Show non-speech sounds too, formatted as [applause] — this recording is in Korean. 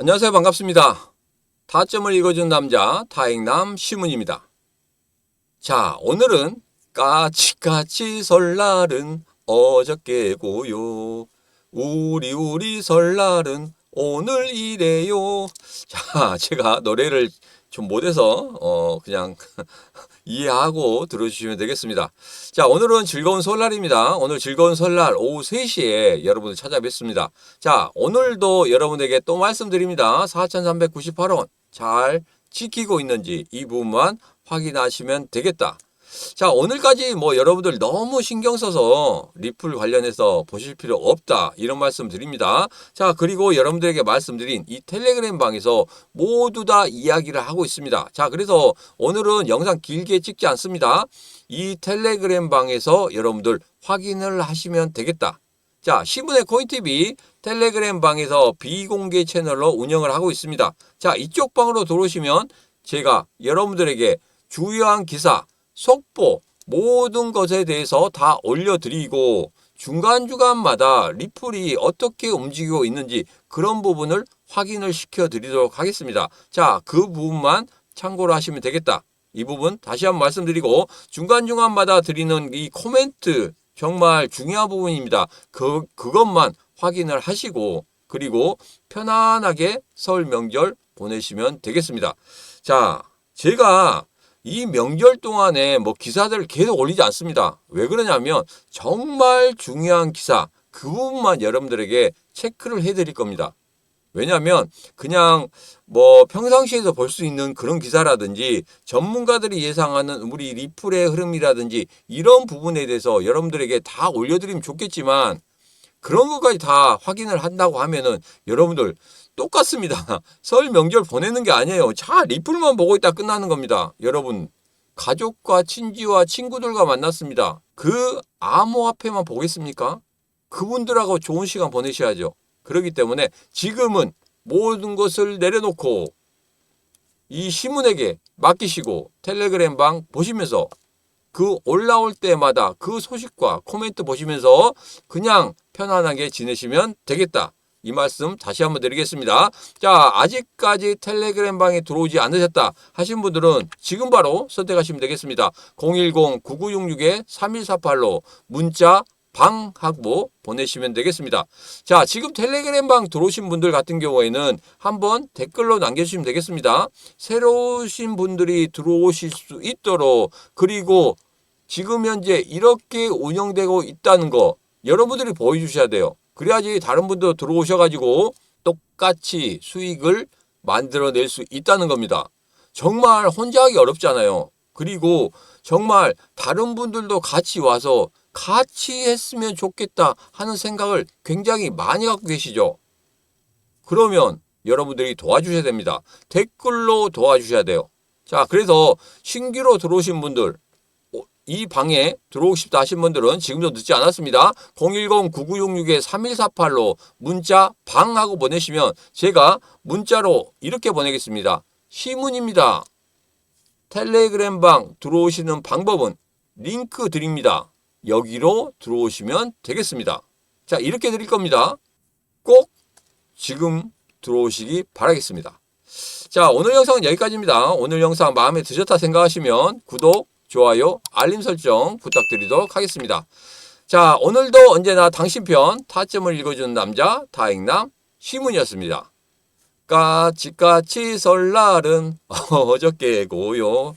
안녕하세요. 반갑습니다. 타점을 읽어준 남자 타행남 시문입니다. 자, 오늘은 까치까치 설날은 어저께고요. 우리 우리 설날은 오늘 이래요. 자, 제가 노래를 좀 못해서 어 그냥 [laughs] 이해하고 들어주시면 되겠습니다. 자, 오늘은 즐거운 설날입니다. 오늘 즐거운 설날 오후 3시에 여러분을 찾아뵙습니다. 자, 오늘도 여러분에게 또 말씀드립니다. 4,398원 잘 지키고 있는지 이 부분만 확인하시면 되겠다. 자, 오늘까지 뭐 여러분들 너무 신경 써서 리플 관련해서 보실 필요 없다. 이런 말씀 드립니다. 자, 그리고 여러분들에게 말씀드린 이 텔레그램 방에서 모두 다 이야기를 하고 있습니다. 자, 그래서 오늘은 영상 길게 찍지 않습니다. 이 텔레그램 방에서 여러분들 확인을 하시면 되겠다. 자, 시문의 코인TV 텔레그램 방에서 비공개 채널로 운영을 하고 있습니다. 자, 이쪽 방으로 들어오시면 제가 여러분들에게 주요한 기사, 속보, 모든 것에 대해서 다 올려드리고 중간중간마다 리플이 어떻게 움직이고 있는지 그런 부분을 확인을 시켜드리도록 하겠습니다. 자, 그 부분만 참고로 하시면 되겠다. 이 부분 다시 한번 말씀드리고 중간중간마다 드리는 이 코멘트 정말 중요한 부분입니다. 그, 그것만 확인을 하시고 그리고 편안하게 설 명절 보내시면 되겠습니다. 자, 제가 이 명절 동안에 뭐 기사들을 계속 올리지 않습니다. 왜 그러냐면 정말 중요한 기사 그 부분만 여러분들에게 체크를 해드릴 겁니다. 왜냐하면 그냥 뭐 평상시에서 볼 수 있는 그런 기사라든지 전문가들이 예상하는 우리 리플의 흐름이라든지 이런 부분에 대해서 여러분들에게 다 올려드리면 좋겠지만 그런 것까지 다 확인을 한다고 하면은 여러분들 똑같습니다. [laughs] 설 명절 보내는 게 아니에요. 자, 리플만 보고 있다 끝나는 겁니다. 여러분, 가족과 친지와 친구들과 만났습니다. 그 암호화폐만 보겠습니까? 그분들하고 좋은 시간 보내셔야죠. 그렇기 때문에 지금은 모든 것을 내려놓고 이 시문에게 맡기시고 텔레그램 방 보시면서 그 올라올 때마다 그 소식과 코멘트 보시면서 그냥 편안하게 지내시면 되겠다. 이 말씀 다시 한번 드리겠습니다. 자, 아직까지 텔레그램 방에 들어오지 않으셨다 하신 분들은 지금 바로 선택하시면 되겠습니다. 010-9966-3148로 문자 방하고 보내시면 되겠습니다. 자, 지금 텔레그램 방 들어오신 분들 같은 경우에는 한번 댓글로 남겨주시면 되겠습니다. 새로 오신 분들이 들어오실 수 있도록 그리고 지금 현재 이렇게 운영되고 있다는 거 여러분들이 보여주셔야 돼요. 그래야지 다른 분도 들어오셔가지고 똑같이 수익을 만들어낼 수 있다는 겁니다. 정말 혼자 하기 어렵잖아요. 그리고 정말 다른 분들도 같이 와서 같이 했으면 좋겠다 하는 생각을 굉장히 많이 갖고 계시죠. 그러면 여러분들이 도와주셔야 됩니다. 댓글로 도와주셔야 돼요. 자, 그래서 신규로 들어오신 분들, 어, 이 방에 들어오고 싶다 하신 분들은 지금도 늦지 않았습니다. 010-9966-3148로 문자 방하고 보내시면 제가 문자로 이렇게 보내겠습니다. 시문입니다. 텔레그램 방 들어오시는 방법은 링크 드립니다. 여기로 들어오시면 되겠습니다. 자, 이렇게 드릴 겁니다. 꼭 지금 들어오시기 바라겠습니다. 자, 오늘 영상은 여기까지입니다. 오늘 영상 마음에 드셨다 생각하시면 구독, 좋아요, 알림 설정 부탁드리도록 하겠습니다. 자, 오늘도 언제나 당신 편 타점을 읽어주는 남자 다행남 시문이었습니다. 까치까치 설날은 [laughs] 어저께고요.